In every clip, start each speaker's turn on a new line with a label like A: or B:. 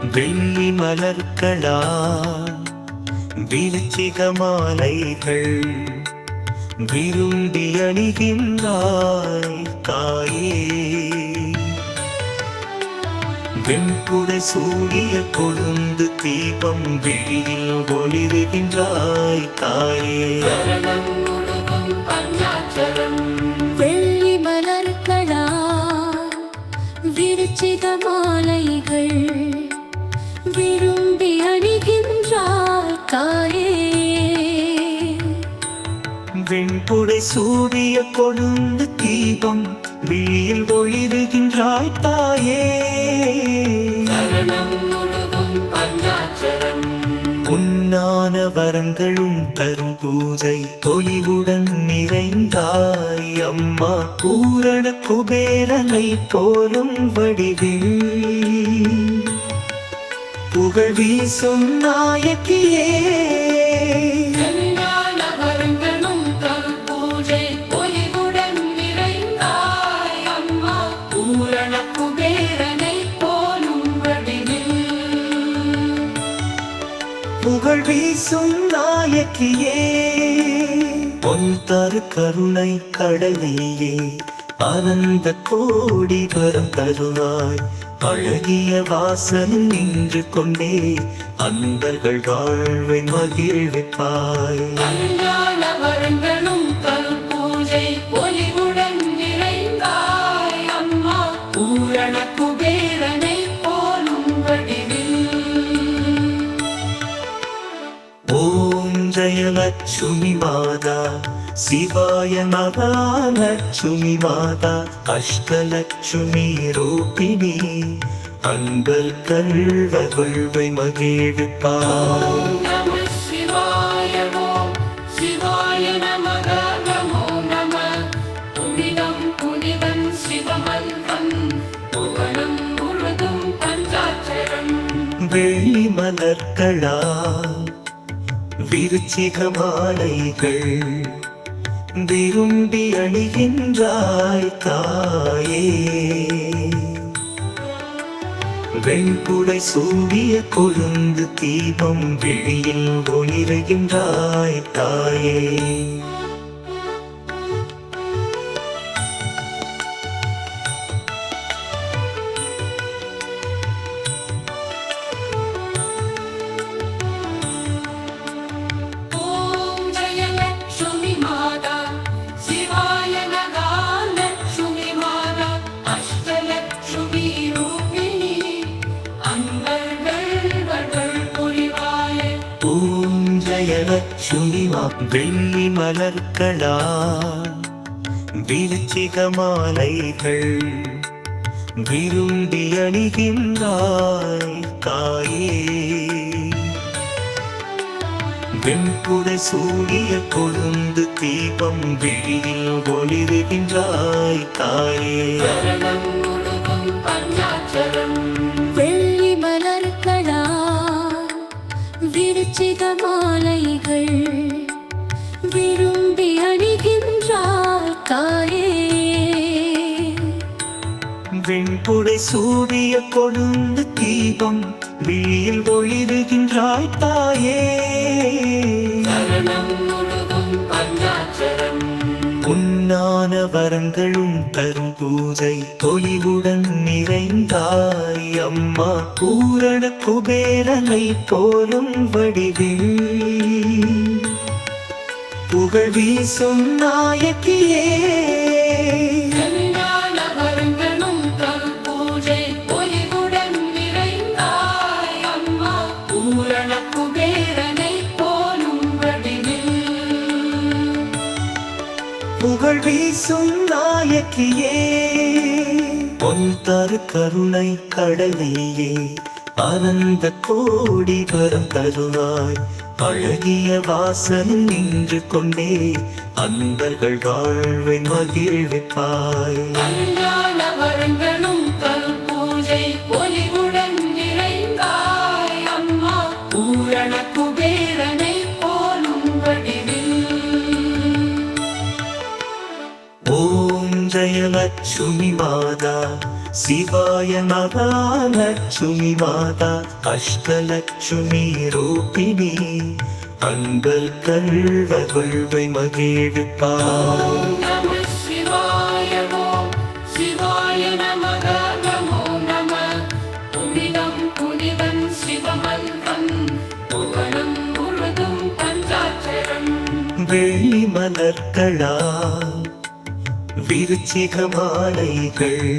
A: வெள்ளி மலர்களால் விருச்சிக மாலைகள் விரும்பி அணிகின்றாய் தாயே. வெண்புடை சூடிய கொழுந்து தீபம் வெளியில் ஒளிருகின்றாய் தாயே. வெண்புடை சூடிய கொழுந்து தீபம் வெளியில் ஒளிருகின்றாய் தாயே. பொன்னான வரங்களும் தரும் பூஜை தொழிவுடன் நிறைந்தாய் அம்மா. பூரண குபேரனை போலும் வடிவில். புகழ் வீசும் நாயகியே. வீசும் நாயக்கியே பொன் தரு கருணை கடலையே. ஆனந்த கோடி வரம் தருவாய். அழகிய வாசல் நின்று கொண்டே. அன்பர்கள் வாழ்வை மகிழ்விப்பாய்.
B: அஞ்ஞான வரங்களும் தரும் பூஜை ஒளிவுடன் நிறைந்தாய். அம்மா பூரண குபேரனை போலும் வடிவில் நமக நமோ நம புனிதம் புனிதம் சிவமல்வன் புகழும் முழுதும் பஞ்சாட்சரம்
A: வெள்ளி மலர்களா விருச்சிக மாலைகள் விரும்பி அணிகின்றாய் தாயே. வெண்புடை சூடிய கொழுந்து தீபம் வெளியில் ஒளிருகின்றாய் தாயே. வெள்ளி மலர்களா? விருச்சிக மாலைகள் விரும்பி அணிகின்றாய் தாயே. வெண்புடை சூடிய கொழுந்து தீபம் வெளியில் ஒளிருகின்றாய் தாயே.
C: வெள்ளி மலர்களா? விருச்சிக மாலைகள் விரும்பி அணிகின்றாய் தாயே.
A: வெண்புடை சூடிய கொழுந்து தீபம் வெளியில் ஒளிருகின்றாய் தாயே. பொன்னான வரங்களும் தரும் பூஜை தொழிவுடன் நிறைந்தாய். அம்மா பூரண குபேரனை போலும் வடிவில்
B: குபேரனை போலும் வடிவில்.
A: புகழ் வீசும் நாயகியே. பொன் தரு கருணை கடலையே. ஆனந்த கோடி வரம் தருவாய். அழகிய வாசல் நின்று கொண்டே அன்பர்கள் வாழ்வை மகிழ்விப்பாய்.
B: பூரண குபேரனை போலும் வடிவில்
A: ஓம் ஜெயலட்சுமி மாதா. சிவாய மகாலட்சுமி மாதா அஷ்டலட்சுமி ரூபிணி அன்பல் கல்வகொள்வை மகிழ்விப்பார். வெள்ளி மலர்களால் விருச்சிக மாலைகள்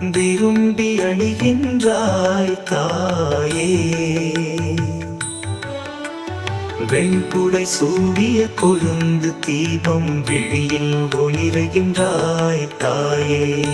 A: விரும்பி அணிகின்றாய் தாயே. வெண்குடை சூடிய கொழுந்து தீபம் விழியில் ஒளிருகின்றாய் தாயே.